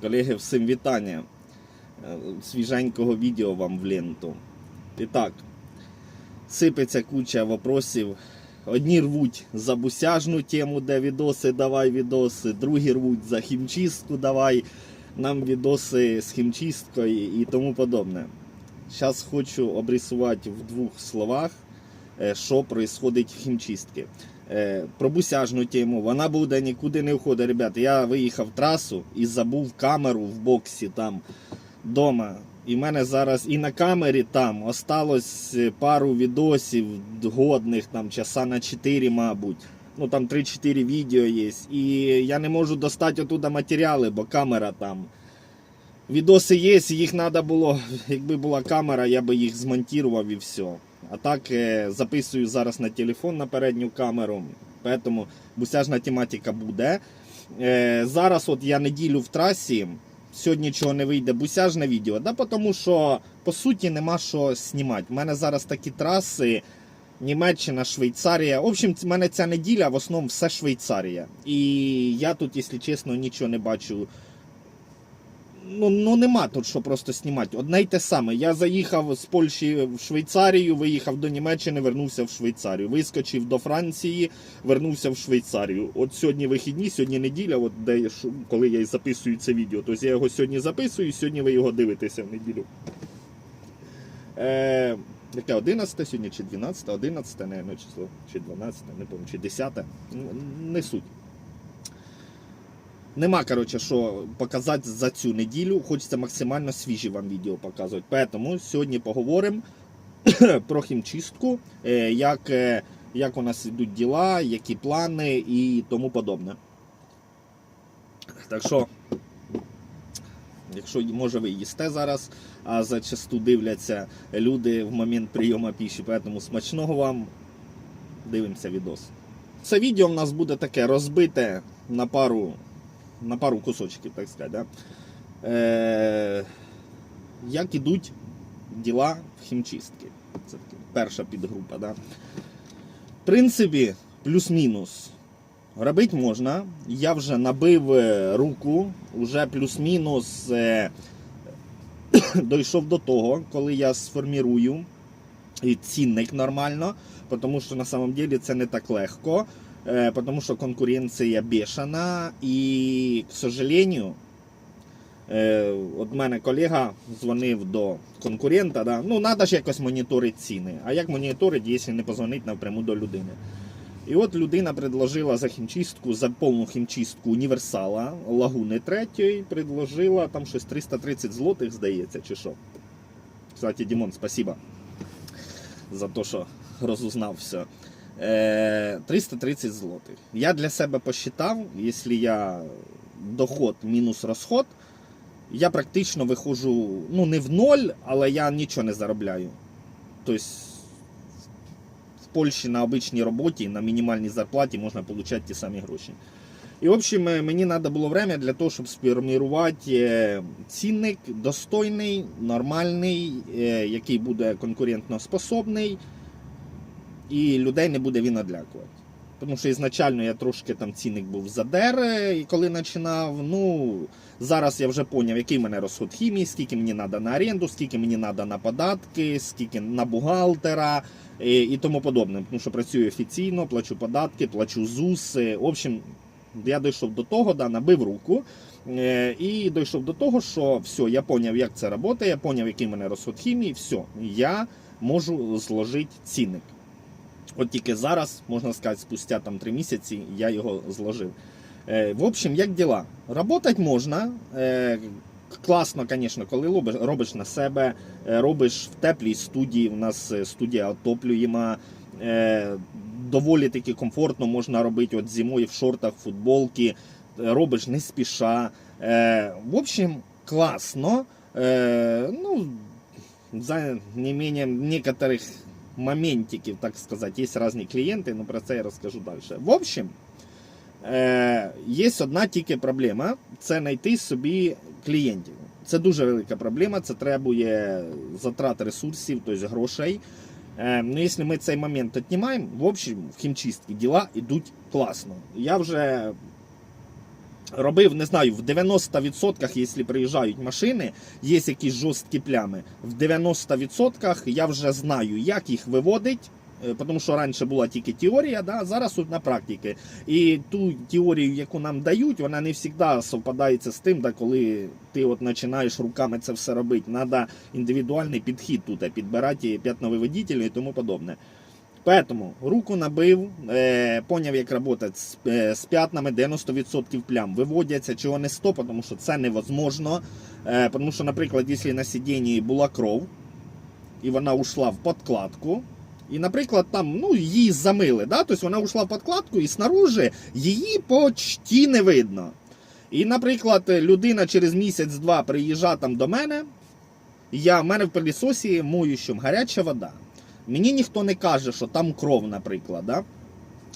Колеги, всім вітання. Е, Свіженького відео вам в ленту. І так, сипеться куча вопросів. Одні рвуть за бусяжну тему, де відоси, давай відоси, другі рвуть за хімчистку, давай нам відоси з хімчисткою і тому подобне. Зараз хочу обрисувати в двох словах, е, що відбувається в хімчистці. Е, Про бусяжну тему, вона буде нікуди не входить. Ребята, я виїхав трасу і забув камеру в боксі там вдома. І в мене зараз і на камері там осталось е, пару відосів годних, там часа на 4, мабуть. Ну там 3-4 відео є. І я не можу достати оттуда матеріали, бо камера там. Відоси є, їх треба було, якби була камера, я би їх змонтував і все. А так е, записую зараз на телефон на передню камеру, тому бусяжна тематика буде. Е, зараз от я неділю в трасі, сьогодні чого не вийде бусяжне відео, да, тому що по суті нема що знімати. У мене зараз такі траси. Німеччина, Швейцарія. В общем, в мене ця неділя в основному все Швейцарія. І я тут, якщо чесно, нічого не бачу. Ну, ну нема тут що просто знімати. Одне й те саме. Я заїхав з Польщі в Швейцарію, виїхав до Німеччини, вернувся в Швейцарію. Вискочив до Франції, вернувся в Швейцарію. От сьогодні вихідні, сьогодні неділя, от де я, коли я й записую це відео. Тобто я його сьогодні записую, і сьогодні ви його дивитеся в неділю. Е, яке 11 сьогодні чи 12, 11, наверное, число, чи 12, не пам'ятаю, чи 10. Ну, Не суть. Нема, коротше, що показати за цю неділю. Хочеться максимально свіжі вам відео показувати. Тому сьогодні поговоримо про хімчистку, е, як, е, як у нас йдуть діла, які плани і тому подобне. Так що, якщо може ви їсте зараз, а зачасту дивляться люди в момент прийому піші, тому смачного вам дивимося відос. Це відео в нас буде таке розбите на пару на пару кусочків, так сказати. Да? Е, як ідуть діла в хімчистці? Це таки перша підгрупа. Да? В принципі, плюс-мінус. Робити можна. Я вже набив е, руку, вже плюс-мінус е, дійшов до того, коли я сформірую цінник нормально, тому що на самом деле це не так легко. Э, потому что конкуренція бешена, і, к сожалению, э, от мене колега дзвонив до конкурента, да? ну треба ж якось моніторити ціни. А як моніторити, якщо не позвонити напряму до людини? І от людина предложила за хімчистку, за повну хімчистку універсала лагуни третьої, предложила там щось 330 злотих, здається, чи що. Кстати, Дімон, спасибо за те, що розузнав. Е, 330 злотих. Я для себе посчитав, якщо я доход мінус розход, я практично виходжу ну не в ноль, але я нічого не заробляю. Тобто в Польщі на обичній роботі, на мінімальній зарплаті можна отримати ті самі гроші. І, в общем, е, мені треба було время для того, щоб сформувати е, цінник достойний, нормальний, е, який буде конкурентно способний і людей не буде він одлякувати. Тому що ізначально я трошки там цінник був задер, і коли починав. Ну зараз я вже зрозумів, який в мене розход хімії, скільки мені треба на оренду, скільки мені треба на податки, скільки на бухгалтера і, і тому подобне. Тому що працюю офіційно, плачу податки, плачу ЗУС. В общем, я дійшов до того, да, набив руку. е, І дійшов до того, що все, я зрозумів, як це працює, я зрозумів, який в мене розход хімії, все, я можу зложити цінник. От тільки зараз, можна сказати, спустя там 3 місяці я його зложив. Е, в общем, як діла? Работать можна. Е, класно, звісно, коли робиш, на себе, е, робиш в теплій студії. У нас студія отоплюєма. Доволі таки комфортно можна робити от зимою в шортах, футболки. Робиш не спіша. В общем, класно. Ну, за неимением некоторых моментиків, так сказати, є різні клієнти, але про це я розкажу далі. В общем, є одна тільки проблема це знайти собі клієнтів. Це дуже велика проблема, це требує затрат ресурсів, тобто грошей. Ну, якщо ми цей момент віднімаємо, в общем, в хімчистці діла йдуть класно. Я вже робив, не знаю, в 90%, якщо приїжджають машини, є якісь жорсткі плями. В 90% я вже знаю, як їх виводить. е, Тому що раніше була тільки теорія, да, зараз на практиці. І ту теорію, яку нам дають, вона не завжди совпадається з тим, да, коли ти от починаєш руками це все робити. Треба індивідуальний підхід тут, підбирати п'ятновиводителі і тому подобне. Поэтому руку набив, е, поняв, як працювати з, е, з п'ятнами 90% плям. Виводяться чого не 100, тому що це невозможно. Е, тому що, наприклад, якщо на сидінні була кров, і вона ушла в подкладку, і, наприклад, там ну, її замили, да? тобто вона ушла в подкладку і снаружи її почти не видно. І, наприклад, людина через місяць-два приїжджає там до мене, я, в мене в пилісосі моющому гаряча вода. Мені ніхто не каже, що там кров, наприклад. Да?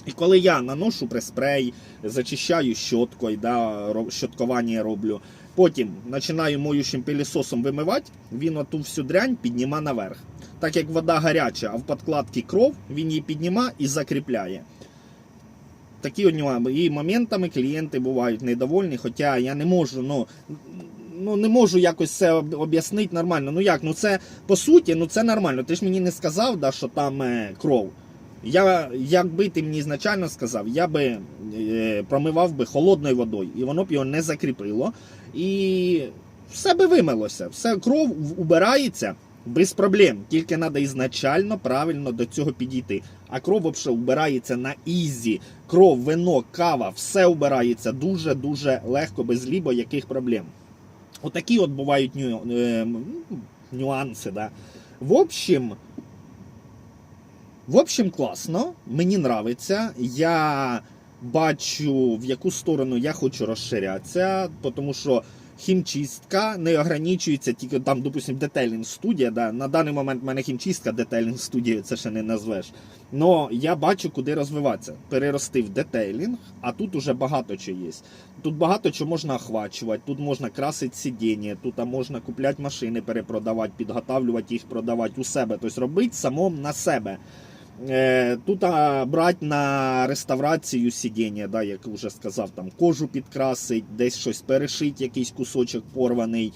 І коли я наношу приспрей, зачищаю щоткою, да, щоткування роблю, потім починаю моющим пилісосом вимивати, він оту всю дрянь підніма наверх. Так як вода гаряча, а в подкладці кров, він її підніма і закріпляє. Такі от нюанси. І моментами клієнти бувають недовольні, хоча я не можу, ну, ну не можу якось це об'яснити нормально. Ну як, ну це по суті, ну це нормально. Ти ж мені не сказав, да, що там е, кров. Я, якби ти мені ізначально сказав, я би е, промивав би холодною водою, і воно б його не закріпило. І все би вимилося. Все кров убирається без проблем. Тільки треба ізначально правильно до цього підійти. А кров взагалі убирається на ізі. Кров, вино, кава, все убирається дуже-дуже легко, без лібо яких проблем. Отакі от бувають ню, е, нюанси. Да. В общем, в общем, класно. Мені нравиться. Я бачу, в яку сторону я хочу розширятися, тому що хімчистка не ограничується тільки там, допустим, детейлінг студія. Да. На даний момент в мене хімчистка детейлінг студією, це ще не назвеш. Но я бачу, куди розвиватися. Перерости в детейлінг, а тут уже багато чого є. Тут багато чого можна охвачувати, тут можна красити сидіння, тут можна купляти машини, перепродавати, підготавлювати їх, продавати у себе. Тобто робити самому на себе. Е, Тут брати на реставрацію сидіння, да, як вже сказав, там кожу підкрасить, десь щось перешить, якийсь кусочок порваний,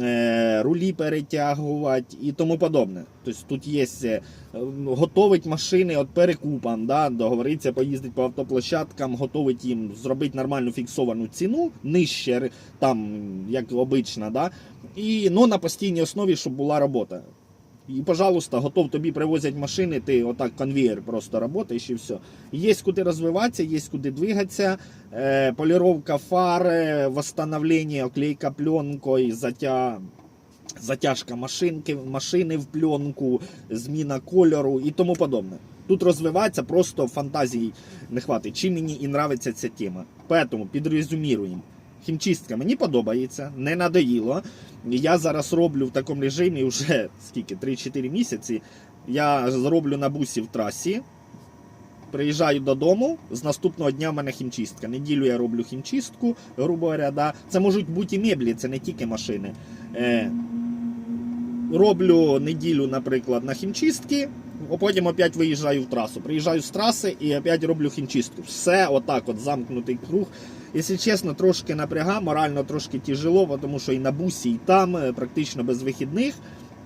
е, рулі перетягувати і тому подобне. Тобто тут є е, готовить машини от перекупам, да, договориться, поїздить по автоплощадкам, готовить їм зробити нормальну фіксовану ціну, нижче там, як обично, да, і ну, на постійній основі, щоб була робота. І, пожалуйста, готов тобі привозять машини, ти отак конвейер просто працюєш і все. Є куди розвиватися, є куди двигатися. Е, поліровка фар, восстановлення, оклейка пленкою, затя... затяжка машинки, машини в пленку, зміна кольору і тому подобне. Тут розвиватися просто фантазії не хватить. Чим мені і нравиться ця тема. Поэтому підрезюміруємо. Хімчистка мені подобається, не надоїло. Я зараз роблю в такому режимі вже скільки 3-4 місяці. Я зроблю на бусі в трасі. Приїжджаю додому, з наступного дня в мене хімчистка. Неділю я роблю хімчистку, грубо говоря, да. Це можуть бути меблі, це не тільки машини. Е, роблю неділю, наприклад, на хімчистки, а потім опять виїжджаю в трасу. Приїжджаю з траси і опять роблю хімчистку. Все отак, от замкнутий круг. Якщо чесно, трошки напряга, морально трошки тяжело, тому що і на бусі, і там е, практично без вихідних.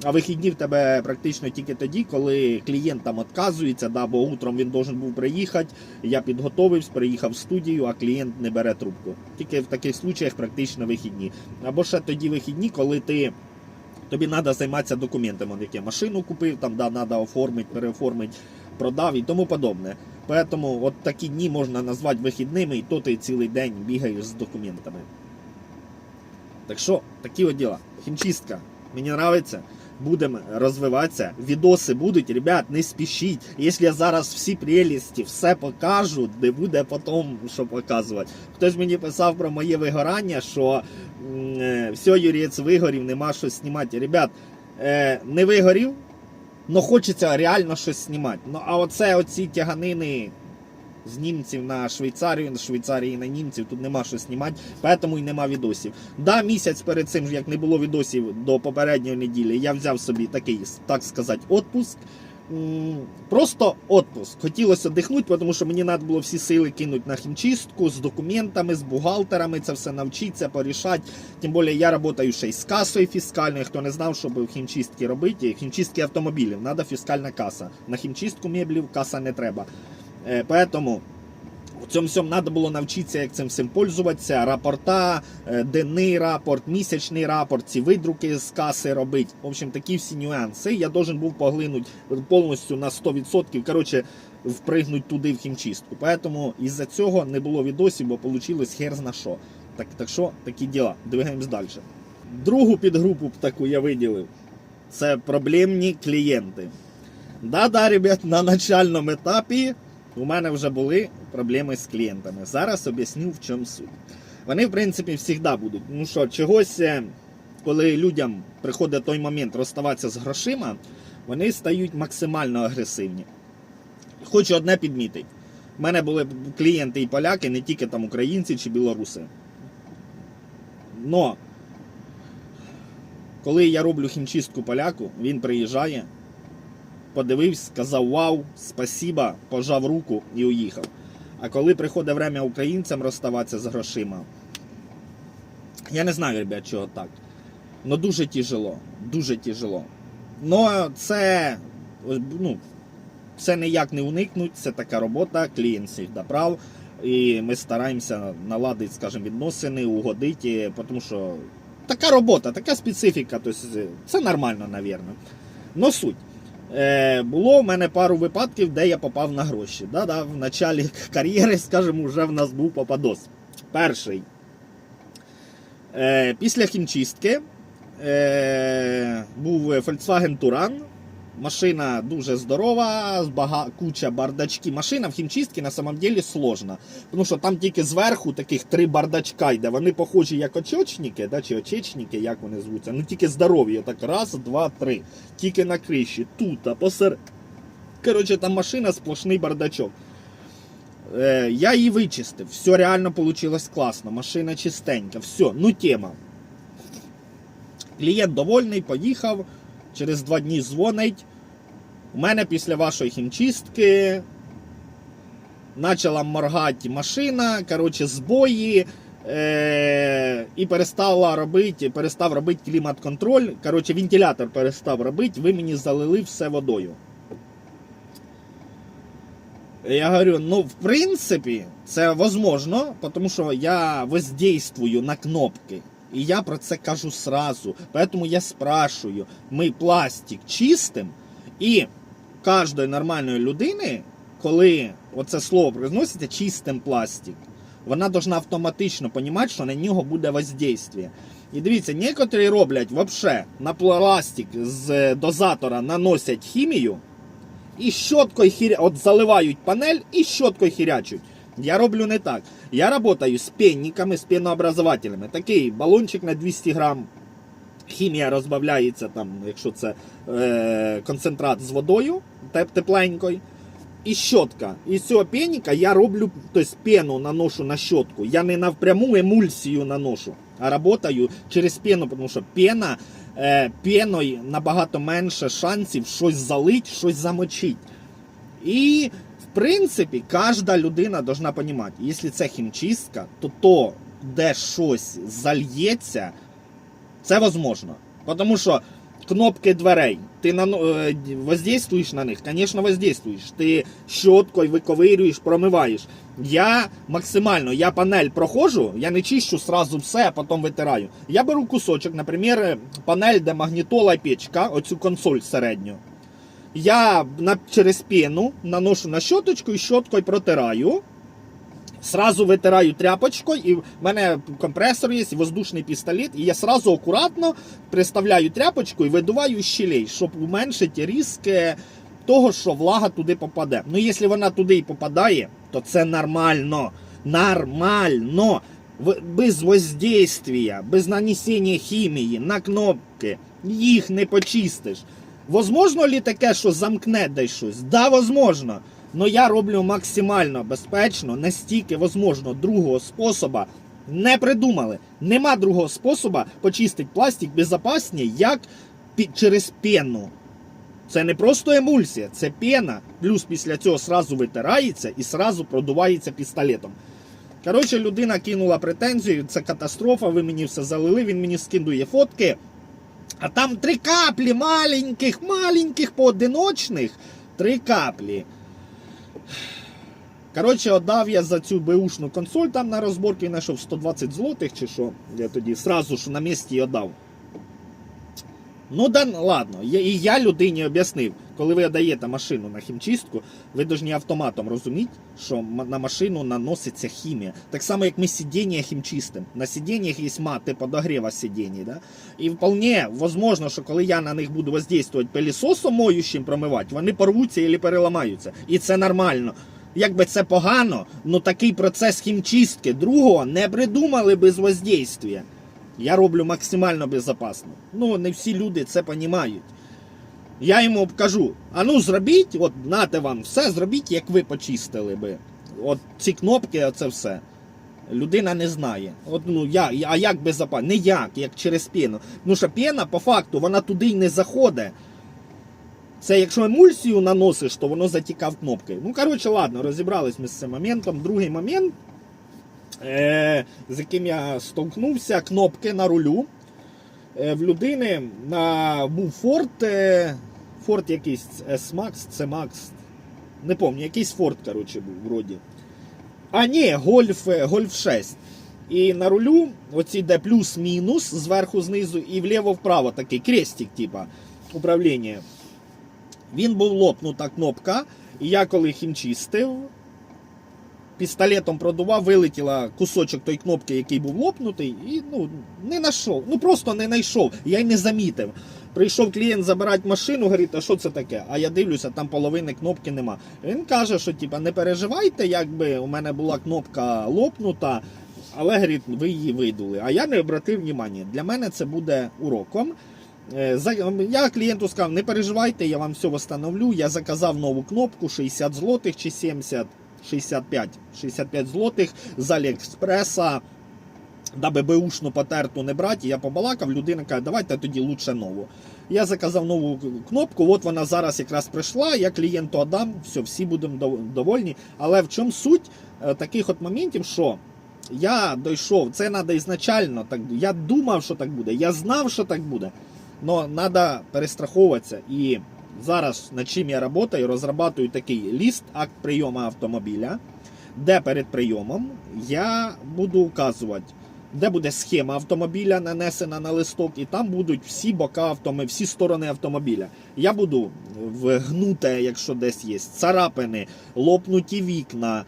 А вихідні в тебе практично тільки тоді, коли клієнт там відказується, да, бо утром він должен був приїхати, я підготовився, приїхав в студію, а клієнт не бере трубку. Тільки в таких случаях практично вихідні. Або ще тоді вихідні, коли ти. Тобі треба займатися документами, от яке машину купив, там да, треба оформити, переоформити, продав і тому подобне. Поэтому от такі дні можна назвати вихідними, і то ти цілий день бігаєш з документами. Так що, такі от діла. Хімчистка. Мені подобається. Будемо розвиватися. Відоси будуть, ребят, не спішіть. Якщо я зараз всі прелісті, все покажу, де буде потім що показувати. Хтось мені писав про моє вигорання, що е, все, Юрієць вигорів, нема що знімати. Ребят, е, не вигорів, але хочеться реально щось знімати. Ну а оце оці тяганини з німців на Швейцарію, з Швейцарії на німців, тут нема що знімати, тому і нема відосів. Да, місяць перед цим, як не було відосів до попередньої неділі, я взяв собі такий, так сказати, отпуск. Просто отпуск. Хотілося дихнути, тому що мені треба було всі сили кинути на хімчистку з документами, з бухгалтерами, це все навчитися, порішати. Тим більше я працюю ще й з касою фіскальною. Хто не знав, що в хімчистки робити, хімчистки автомобілів, треба фіскальна каса. На хімчистку меблів каса не треба. Е, Поэтому в цьому всьому треба було навчитися, як цим всім пользуватися. Рапорта, е, денний рапорт, місячний рапорт, ці видруки з каси робити. В общем, такі всі нюанси. Я должен був поглинути повністю на 100%. Коротше, впригнути туди в хімчистку. Поэтому із-за цього не було відосів, бо вийшло хер зна що. Так, так що такі діла. Двигаємось далі. Другу підгрупу таку я виділив. Це проблемні клієнти. Да-да, ребят, на начальному етапі у мене вже були проблеми з клієнтами. Зараз об'ясню, в чому суть. Вони, в принципі, завжди будуть. Ну що, чогось, е, коли людям приходить той момент розставатися з грошима, вони стають максимально агресивні. Хочу одне підмітити. У мене були клієнти і поляки, не тільки там українці чи білоруси. Но коли я роблю хімчистку поляку, він приїжджає, подивився, сказав вау, спасіба, пожав руку і уїхав. А коли приходить время українцям розставатися з грошима, я не знаю, ребят, чого так. Ну дуже тяжело. Дуже тяжело. Но це, ну, це ніяк не уникнуть, це така робота, клієнт завжди прав. І ми стараємося наладити, скажімо, відносини, угодити, тому що така робота, така специфіка, тобто це нормально, напевно. Но суть. Е, було в мене пару випадків, де я попав на гроші. Да-да, в началі кар'єри, скажімо, вже в нас був попадос. Перший. Е, після хімчистки е, був Volkswagen Touran. Машина дуже здорова, бага, куча бардачки. Машина в хімчистці на самом деле сложна. Тому що там тільки зверху таких три бардачка йде. Вони похожі як очечники, да, чи очечники, як вони звуться. Ну тільки здорові. Так раз, два, три. Тільки на криші, тут, а посеред. Коротше, там машина сплошний бардачок. Е, я її вичистив. Все реально вийшло класно. Машина чистенька. Все, ну тема. Клієнт довольний, поїхав. Через два дні дзвонить. У мене після вашої хімчистки почала моргати машина, коротше, збої. Е- і перестала робити, перестав робити клімат-контроль. Коротше, вентилятор перестав робити, ви мені залили все водою. Я говорю, ну, в принципі, це возможно, тому що я воздействую на кнопки. І я про це кажу сразу. Поэтому я спрашиваю, ми пластик чистим, і кожної нормальної людини, коли оце слово произноситься чистим пластик, вона должна автоматично розуміти, що на нього буде воздействие. І дивіться, некоторі роблять вообще на пластик з дозатора наносять хімію і щоткою хіря... от заливають панель і щоткою хірячуть. Я роблю не так. Я работаю з пенниками, з пенообразователями. Такий балончик на 200 грам. Хімія розбавляється, там, якщо це е, концентрат з водою теп- тепленькою. І щотка. І з цього пенника я роблю, тобто пену наношу на щотку. Я не навпряму емульсію наношу, а работаю через пену, тому що пена, е, пеною набагато менше шансів щось залить, щось замочить. І в принципі, кожна людина должна розуміти, якщо це хімчистка, то то, де щось зальється, це возможно. Тому що кнопки дверей, ти на, е, воздействуєш на них, звісно, воздействуєш. Ти щоткою виковирюєш, промиваєш. Я максимально, я панель проходжу, я не чищу сразу все, а потім витираю. Я беру кусочок, наприклад, панель, де магнітола печка, оцю консоль середню. Я на, через пену наношу на щоточку і щоткою протираю. Сразу витираю тряпочкою, і в мене компресор є, воздушний пістолет, і я сразу акуратно приставляю тряпочку і видуваю щілей, щоб уменшити ризик е, того, що влага туди попаде. Ну, якщо вона туди і попадає, то це нормально. Нормально. Без воздействия, без нанесення хімії на кнопки. Їх не почистиш. Возможно ли таке, що замкне десь щось? Да, возможно. Но я роблю максимально безпечно, настільки возможно другого способа не придумали. Нема другого способа почистити пластик безпечніше, як пі- через пену. Це не просто емульсія, це пена. Плюс після цього сразу витирається і сразу продувається пістолетом. Коротше, людина кинула претензію, це катастрофа, ви мені все залили, він мені скидує фотки. А там три каплі маленьких, маленьких, поодиночних. Три каплі. Коротше, отдав я за цю беушну консоль там на розборки, знайшов 120 злотих чи що. Я тоді сразу ж на місці отдав. Ну да ладно, я, і я людині об'яснив, коли ви даєте машину на хімчистку, ви повинні автоматом розуміти, що на машину наноситься хімія. Так само, як ми сидіння хімчистим. На сидіннях є мати подогріва сидіння. Да? І вполне возможно, що коли я на них буду воздействувати пилісосом моющим промивати, вони порвуться або переламаються. І це нормально. Якби це погано, ну такий процес хімчистки другого не придумали без воздействия. Я роблю максимально безпечно. Ну, не всі люди це розуміють. Я йому кажу: а ну зробіть, от нате вам все, зробіть, як ви почистили би. От ці кнопки, оце все. Людина не знає. От, ну, я, а як безпечно? Не як, як через пену. Ну що пена, по факту, вона туди й не заходить. Це якщо емульсію наносиш, то воно затікав кнопки. Ну, коротше, ладно, розібрались ми з цим моментом. Другий момент, з яким я столкнувся, кнопки на рулю. Е, в людини на, був Ford, е, Ford якийсь S-Max, C-Max, не пам'ятаю, якийсь Ford, коротше, був вроді. А ні, е, Golf 6. І на рулю, оці де плюс-мінус, зверху знизу і вліво-вправо такий крестик, типа управління. Він був лопнута кнопка, і я коли хімчистив, пістолетом продував, вилетіла кусочок той кнопки, який був лопнутий, і ну, не знайшов. Ну просто не знайшов. Я й не замітив. Прийшов клієнт забирати машину, говорить, а що це таке? А я дивлюся, там половини кнопки нема. Він каже, що типа, не переживайте, якби у мене була кнопка лопнута, але говорить, ви її видули. А я не обратив внимання. Для мене це буде уроком. Е, Я клієнту сказав, не переживайте, я вам все встановлю. Я заказав нову кнопку 60 злотих чи 70, 65, 65 злотих з Аліекспреса. Даби беушну потерту не брати, я побалакав, людина каже, давайте тоді лучше нову. Я заказав нову кнопку, от вона зараз якраз прийшла, я клієнту отдам, все, всі будемо дов- довольні. Але в чому суть е, таких от моментів, що я дійшов, це треба ізначально, так, я думав, що так буде, я знав, що так буде. Но треба перестраховуватися. І зараз над чим я працюю, розрабатую такий ліст, акт прийому автомобіля, де перед прийомом я буду указувати, де буде схема автомобіля нанесена на листок, і там будуть всі бока автомобіля, всі сторони автомобіля. Я буду вгнуте, якщо десь є, царапини, лопнуті вікна.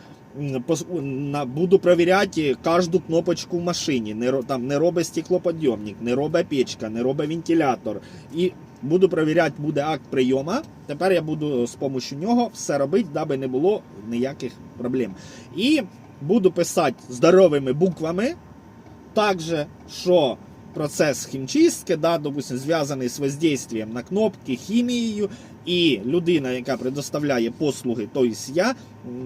Буду перевіряти кожну кнопочку в машині. Не, там, не робить стеклоподйомник, не робить печка, не робить вентилятор. І буду перевіряти, буде акт прийому. Тепер я буду з допомогою нього все робити, даби не було ніяких проблем. І буду писати здоровими буквами, також, що процес хімчистки, да, допустим, зв'язаний з воздействием на кнопки, хімією, і людина, яка предоставляє послуги, тобто я,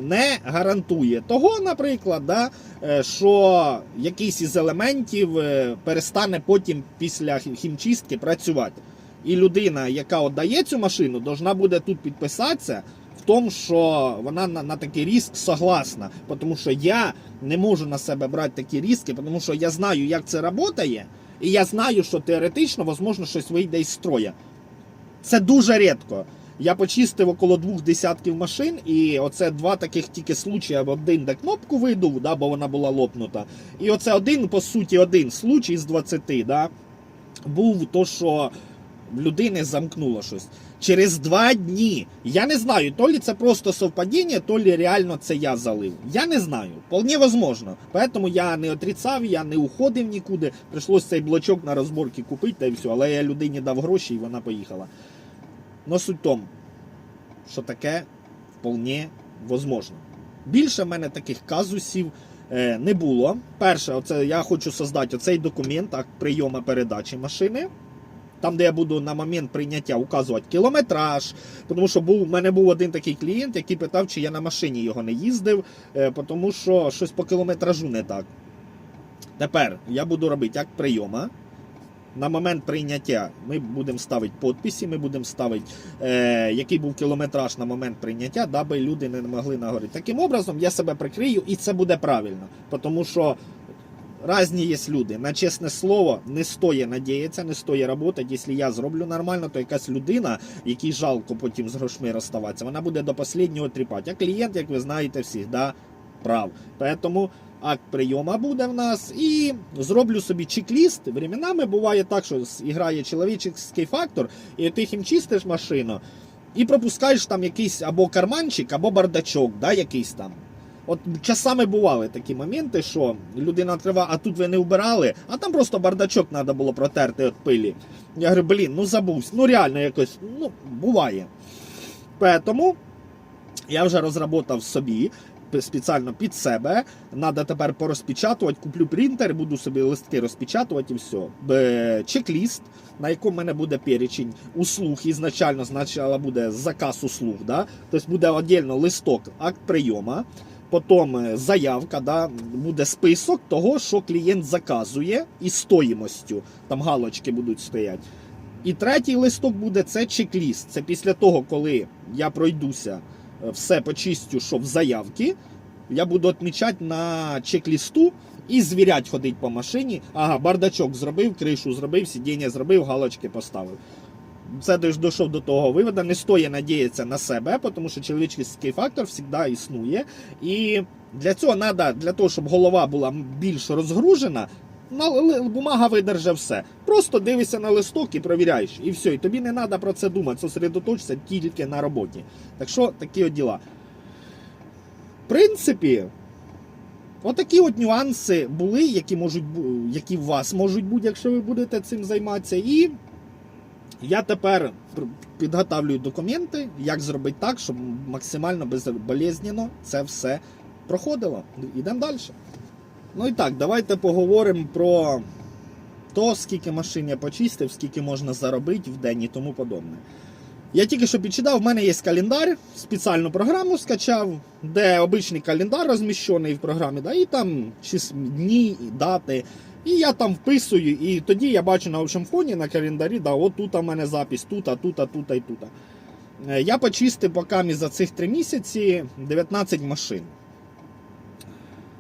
не гарантує того, наприклад, да, е, що якийсь із елементів е, перестане потім після хімчистки працювати. І людина, яка віддає цю машину, должна буде тут підписатися в тому, що вона на, на такий риск согласна. Тому що я не можу на себе брати такі ризики, тому що я знаю, як це працює, і я знаю, що теоретично, можливо, щось вийде із строя. Це дуже рідко. Я почистив около двох десятків машин, і оце два таких тільки случаї. Один, де кнопку видув, да, бо вона була лопнута. І оце один, по суті, один случай з 20, да, був то, що людини замкнуло щось. Через два дні. Я не знаю, то ли це просто совпадіння, то ли реально це я залив. Я не знаю. Вполне возможно. Поэтому я не отрицав, я не уходив нікуди. Прийшлось цей блочок на розборки купити та й все. Але я людині дав гроші і вона поїхала. Но суть в тому, що таке вполне возможно. Більше в мене таких казусів е, не було. Перше, оце я хочу создати оцей документ, акт передачі машини. Там, де я буду на момент прийняття указувати кілометраж. Тому що був, у мене був один такий клієнт, який питав, чи я на машині його не їздив, е, тому що щось по кілометражу не так. Тепер я буду робити акт прийома. на момент прийняття ми будемо ставити підписи, ми будемо ставити, е, який був кілометраж на момент прийняття, даби люди не могли нагорити. Таким образом, я себе прикрию, і це буде правильно. Тому що Разні є люди. На чесне слово, не стоїть надіятися, не стоїть працювати. Якщо я зроблю нормально, то якась людина, якій жалко потім з грошми розставатися, вона буде до останнього тріпати. А клієнт, як ви знаєте, завжди прав. Тому акт прийому буде в нас і зроблю собі чек-ліст. Временами буває так, що грає чоловічий фактор, і ти їм чистиш машину і пропускаєш там якийсь або карманчик, або бардачок, да, якийсь там. От часами бували такі моменти, що людина відкриває, а тут ви не вбирали, а там просто бардачок треба було протерти від пилі. Я говорю, блін, ну забувся. Ну реально якось, ну, буває. Тому я вже розробив собі спеціально під себе. Треба тепер порозпечатувати, куплю принтер, буду собі листки розпечатувати і все. Чек-ліст, на якому в мене буде перечень услуг. Ізначально спочатку буде заказ услуг. Да? Тобто буде віддільно листок, акт прийому. Потім е, заявка, да, буде список того, що клієнт заказує, і стоїмостю. Там галочки будуть стояти. І третій листок буде це чек-ліст. Це після того, коли я пройдуся, е, все почистю, що в заявці, я буду відмічати на чек-лісту і звірять ходить по машині. Ага, бардачок зробив, кришу зробив, сидіння зробив, галочки поставив. Ж дійшов до того виводу. Не стоїть надіятися на себе, тому що чоловічий фактор завжди існує. І для цього треба, для того, щоб голова була більш розгружена, на бумага видержа все. Просто дивишся на листок і провіряєш. І все. І тобі не треба про це думати, сосредоточитися тільки на роботі. Так що такі от діла. В принципі, отакі от нюанси були, які можуть які у вас можуть бути, якщо ви будете цим займатися. І я тепер підготовлюю документи, як зробити так, щоб максимально безболезненно це все проходило. Йдемо далі. Ну і так, давайте поговоримо про то, скільки машин я почистив, скільки можна заробити в день і тому подобне. Я тільки що підчитав, в мене є календар, спеціальну програму скачав, де обичний календар розміщений в програмі, да, і там дні, дати. І я там вписую, і тоді я бачу на общому фоні на календарі, да, от тут у мене запис, тут, тут, а тут, і тут. Е, Я почистив поки за цих три місяці 19 машин.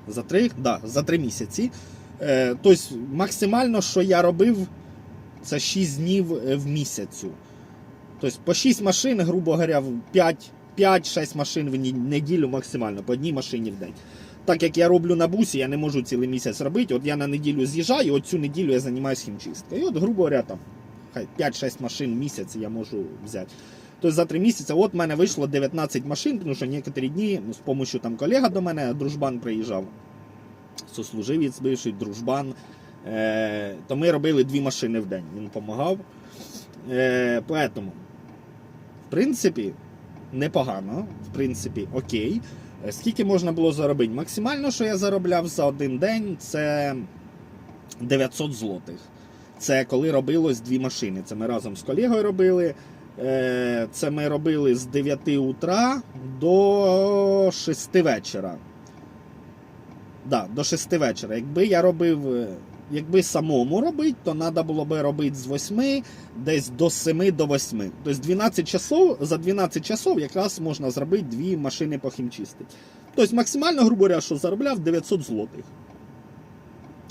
За три, да, за три місяці. Тобто, максимально, що я робив, це 6 днів е, в місяцю. Тобто, по 6 машин, грубо говоря, 5 5-6 машин в неділю максимально, по одній машині в день. Так як я роблю на бусі, я не можу цілий місяць робити. От я на неділю з'їжджаю, от цю неділю я займаюся хімчисткою. І от, грубо говоря, там хай 5-6 машин в місяць я можу взяти. Тобто за 3 місяці от в мене вийшло 19 машин, тому що некоторі дні ну, з допомогою там колега до мене, дружбан приїжджав, сослуживець бивший, дружбан. Е, то ми робили дві машини в день. Він допомагав. Е, поэтому, в принципі, непогано, в принципі, окей. Е, Скільки можна було заробити? Максимально, що я заробляв за один день, це 900 злотих. Це коли робилось дві машини. Це ми разом з колегою робили. Е, Це ми робили з 9 утра до 6 вечора. Да, до 6 вечора. Якби я робив, е, якби самому робити, то треба було би робити з 8 десь до 7 до 8. Тобто 12 часов, за 12 часов якраз можна зробити дві машини по хімчистити. Тобто максимально, грубо говоря, що заробляв 900 злотих.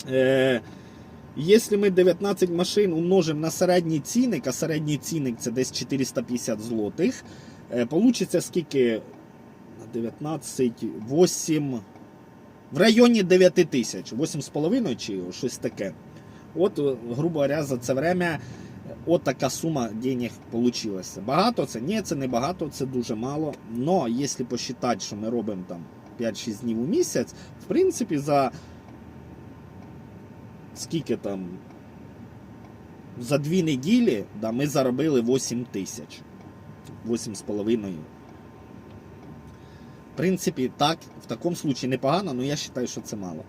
Е, Якщо ми 19 машин умножимо на середній цінник, а середній цінник це десь 450 злотих, е, получиться скільки? На 19, 8, в районі 9 тисяч, 8,5 чи щось таке. От, грубо говоря, за це время е, от така сума денег получилася. Багато це? Ні, це не багато, це дуже мало. Но якщо посчитати, що ми робимо там 5-6 днів у місяць, в принципі, за скільки там. За дві неділі да, ми заробили 8 тисяч. 8,5. В принципі, так, в такому случаї непогано, але я вважаю, що це мало.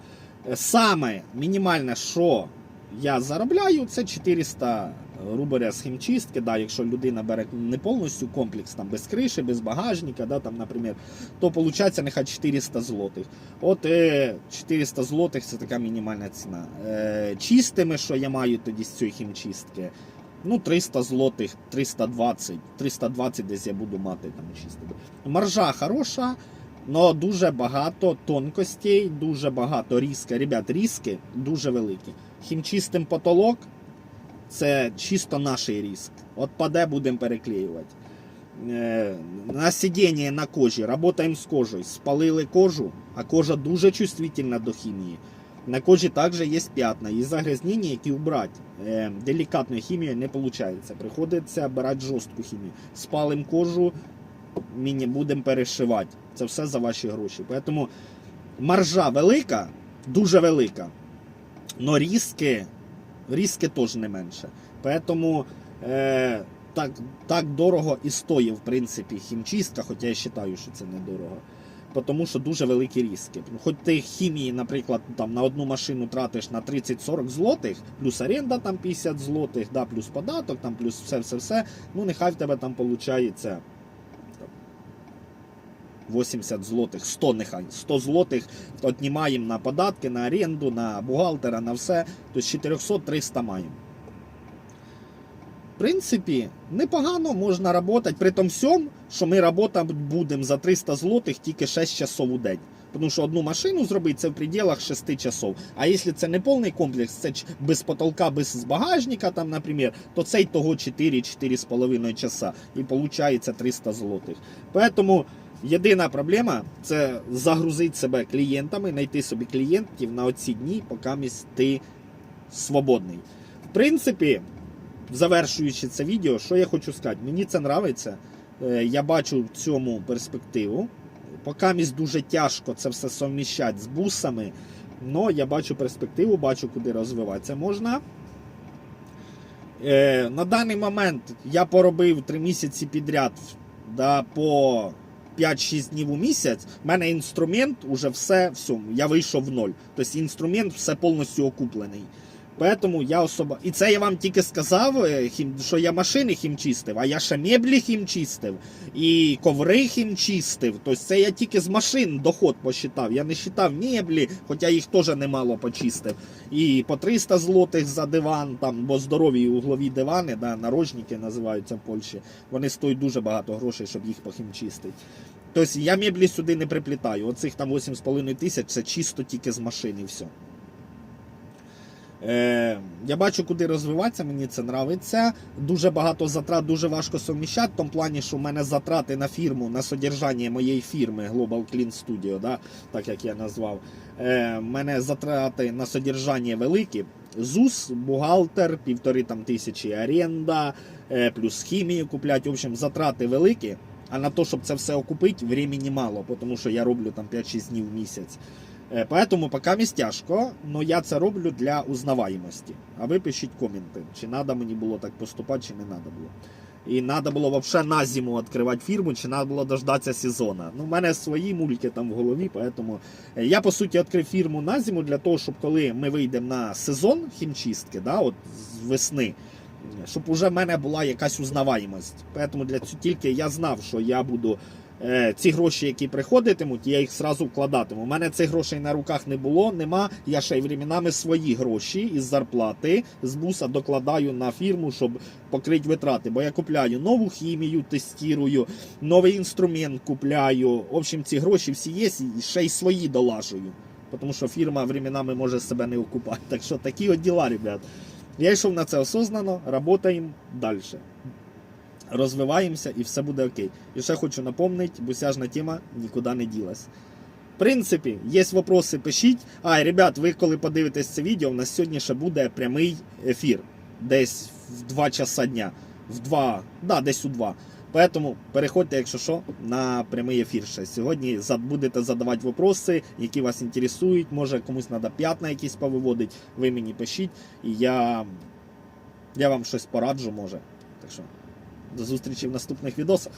Е, Саме мінімальне, що я заробляю, це 400 грубо говоря, з хімчистки, да, якщо людина бере не повністю комплекс, там, без криші, без багажника, да, там, наприклад, то виходить нехай 400 злотих. От е, 400 злотих це така мінімальна ціна. Е, чистими, що я маю тоді з цієї хімчистки, ну 300 злотих, 320, 320 десь я буду мати там чистити. Маржа хороша, але дуже багато тонкостей, дуже багато різка. Ребят, різки дуже великі. Хімчистим потолок це чисто наш різк. От паде будемо переклеювати. Е, На сидіння на кожі, працюємо з кожею. Спалили кожу, а кожа дуже чувствительна до хімії. На кожі також є п'ятна, є загрязнення, які убрати. Е, делікатною хімією не виходить. Приходиться брати жорстку хімію. Спалимо кожу, міні будемо перешивати. Це все за ваші гроші. Тому маржа велика, дуже велика. Но різки, різки теж не менше. Тому е, так, так дорого і стоїть, в принципі, хімчистка, хоча я вважаю, що це недорого. Тому що дуже великі різки. Ну, Хоч ти хімії, наприклад, там на одну машину тратиш на 30-40 злотих, плюс оренда там 50 злотих, да, плюс податок, там, плюс все-все-все. Ну, нехай в тебе там виходить 80 злотих, 100 нехай. 100 злотих віднімаємо на податки, на оренду, на бухгалтера, на все. Тобто з 400-300 маємо. В принципі, непогано можна працювати. При тому всьому, що ми працювати будемо за 300 злотих тільки 6 часов у день. Тому що одну машину зробити це в пределах 6 часов. А якщо це не повний комплекс, це без потолка, без багажника, там, наприклад, то це й того 4-4,5 часа. І виходить 300 злотих. Поэтому єдина проблема це загрузити себе клієнтами, знайти собі клієнтів на оці дні, поки ти свободний. В принципі, завершуючи це відео, що я хочу сказати, мені це подобається. Я бачу в цьому перспективу. Поки дуже тяжко це все совміщати з бусами, але я бачу перспективу, бачу, куди розвиватися можна. Е, на даний момент я поробив 3 місяці підряд да, по 5-6 днів у місяць. У мене інструмент уже все, все, я вийшов в ноль. Тобто інструмент все повністю окуплений. Поэтому я особо. І це я вам тільки сказав, е, що я машини хімчистив, а я ще меблі хімчистив і коври хімчистив. Тобто це я тільки з машин доход посчитав. Я не считав меблі, хоча їх теж немало почистив. І по 300 злотих за диван, там, бо здорові углові дивани, да, нарожники називаються в Польщі. Вони стоять дуже багато грошей, щоб їх похімчистити. Тобто я меблі сюди не приплітаю. Оцих там 8,5 тисяч це чисто тільки з машини все. Е, я бачу, куди розвиватися, мені це нравиться. Дуже багато затрат, дуже важко совміщати, в тому плані, що в мене затрати на фірму, на содержання моєї фірми Global Clean Studio, да, так як я назвав. Е, мене затрати на содержання великі. ЗУС, бухгалтер, півтори там тисячі оренда, е, плюс хімію куплять. В общем, затрати великі. А на те, щоб це все окупити, времени мало, тому що я роблю там 5-6 днів в місяць. Е, Поэтому поки мені тяжко, але я це роблю для узнаваємості. А ви пишіть коменти, чи треба мені було так поступати, чи не треба було. І треба було взагалі на зиму відкривати фірму, чи треба було дождатися сезону. Ну, в мене свої мульки там в голові, поэтому е, я по суті відкрив фірму на зиму для того, щоб коли ми вийдемо на сезон хімчистки, да, от з весни, щоб уже в мене була якась узнаваємость. Поэтому для цього тільки я знав, що я буду е, ці гроші, які приходитимуть, я їх зразу вкладатиму. У мене цих грошей на руках не було, нема. Я ще й временами свої гроші із зарплати з буса докладаю на фірму, щоб покрити витрати. Бо я купляю нову хімію, тестірую, новий інструмент купляю. В общем, ці гроші всі є, і ще й свої долажую. Тому що фірма временами може себе не окупати. Так що такі от діла, ребят. Я йшов на це осознанно, працюємо далі. Розвиваємося і все буде окей. І ще хочу напомнити, бусяжна тема нікуди не ділась. В принципі, є вопроси, пишіть. А, ребят, ви коли подивитесь це відео, у нас сьогодні ще буде прямий ефір. Десь в 2 часа дня. В 2, да, десь у 2. Поэтому переходьте, якщо що, на прямий ефір ще. Сьогодні будете задавати вопроси, які вас інтересують. Може комусь треба п'ятна якісь повиводити. Ви мені пишіть, і я, я вам щось пораджу, може. Так що, до зустрічі в наступних відосах.